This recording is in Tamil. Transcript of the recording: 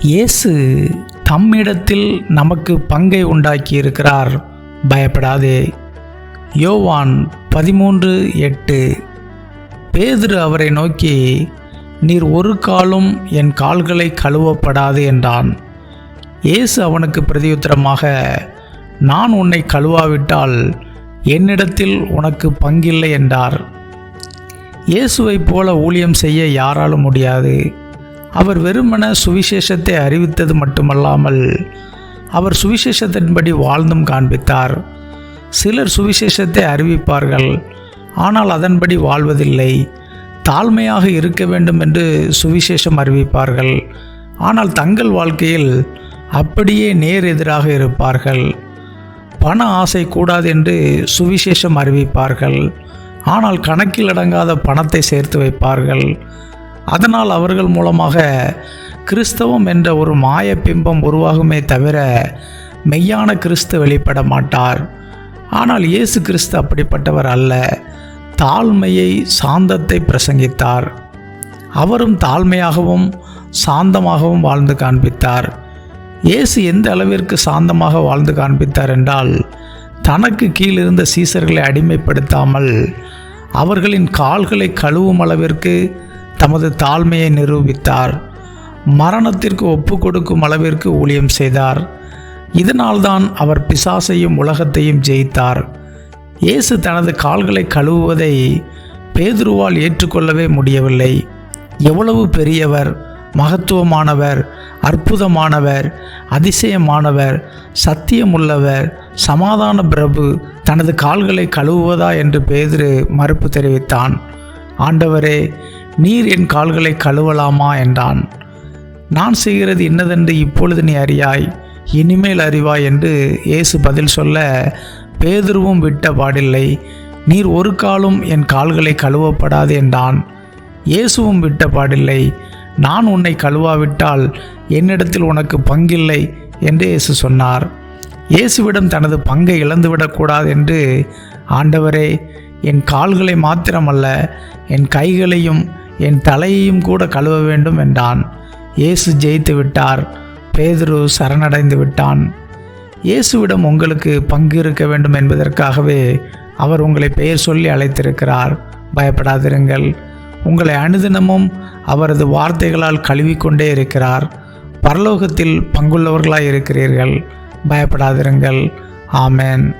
இயேசு தம்மிடத்தில் நமக்கு பங்கை உண்டாக்கி இருக்கிறார் பயப்படாதே. யோவான் பதிமூன்று எட்டு. பேதுரு அவரை நோக்கி நீர் ஒரு காலும் என் கால்களை கழுவப்படாது என்றான். இயேசு அவனுக்கு பிரதியுத்தரமாக நான் உன்னை கழுவாவிட்டால் என்னிடத்தில் உனக்கு பங்கில்லை என்றார். இயேசுவைப் போல ஊழியம் செய்ய யாராலும் முடியாது. அவர் வெறுமன சுவிசேஷத்தை அறிவித்தது மட்டுமல்லாமல் அவர் சுவிசேஷத்தின்படி வாழ்ந்தும் காண்பித்தார். சிலர் சுவிசேஷத்தை அறிவிப்பார்கள் ஆனால் அதன்படி வாழ்வதில்லை. தாழ்மையாக இருக்க வேண்டும் என்று சுவிசேஷம் அறிவிப்பார்கள். ஆனால் தங்கள் வாழ்க்கையில் அப்படியே நேர் எதிராக இருப்பார்கள். பண ஆசை கூடாது என்று சுவிசேஷம் அறிவிப்பார்கள். ஆனால் கணக்கில் அடங்காத பணத்தை சேர்த்து வைப்பார்கள். அதனால் அவர்கள் மூலமாக கிறிஸ்தவம் என்ற ஒரு மாய பிம்பம் உருவாகுமே தவிர மெய்யான கிறிஸ்து வெளிப்பட மாட்டார். ஆனால் இயேசு கிறிஸ்து அப்படிப்பட்டவர் அல்ல. தாழ்மையை சாந்தத்தை பிரசங்கித்தார். அவரும் தாழ்மையாகவும் சாந்தமாகவும் வாழ்ந்து காண்பித்தார். இயேசு எந்த அளவிற்கு சாந்தமாக வாழ்ந்து காண்பித்தார் என்றால் தனக்கு கீழிருந்த சீசர்களை அடிமைப்படுத்தாமல் அவர்களின் கால்களை கழுவும் அளவிற்கு தமது தாழ்மையை நிரூபித்தார். மரணத்திற்கு ஒப்பு கொடுக்கும் அளவிற்கு ஊழியம் செய்தார். இதனால்தான் அவர் பிசாசையும் உலகத்தையும் ஜெயித்தார். இயேசு தனது கால்களை கழுவுவதை பேதுருவால் ஏற்றுக்கொள்ளவே முடியவில்லை. எவ்வளவு பெரியவர் மகத்துவமானவர் அற்புதமானவர் அதிசயமானவர் சத்தியமுள்ளவர் சமாதான பிரபு தனது கால்களை கழுவுவதா என்று பேதுரு மறுப்பு தெரிவித்தான். ஆண்டவரே நீர் என் கால்களை கழுவலாமா என்றான். நான் செய்கிறது என்னதென்று இப்பொழுது நீ அறியாய் இனிமேல் அறிவாய் என்று இயேசு பதில் சொல்ல பேதுருவும் விட்ட பாடில்லை. நீர் ஒரு காலும் என் கால்களை கழுவப்படாது என்றான். இயேசுவும் விட்ட பாடில்லை நான் உன்னை கழுவாவிட்டால் என்னிடத்தில் உனக்கு பங்கில்லை என்று இயேசு சொன்னார். இயேசுவிடம் தனது பங்கை இழந்துவிடக்கூடாது என்று ஆண்டவரே என் கால்களை மாத்திரமல்ல என் கைகளையும் என் தலையையும் கூட கழுவ வேண்டும் என்றான். இயேசு ஜெயித்து விட்டார். பேதுரு சரணடைந்து விட்டான். இயேசுவிடம் உங்களுக்கு பங்கு இருக்க வேண்டும் என்பதற்காகவே அவர் உங்களை பெயர் சொல்லி அழைத்திருக்கிறார். பயப்படாதிருங்கள். உங்களை அனுதினமும் அவரது வார்த்தைகளால் கழுவிக்கொண்டே இருக்கிறார். பரலோகத்தில் பங்குள்ளவர்களாய் இருக்கிறீர்கள். பயப்படாதிருங்கள். ஆமேன்.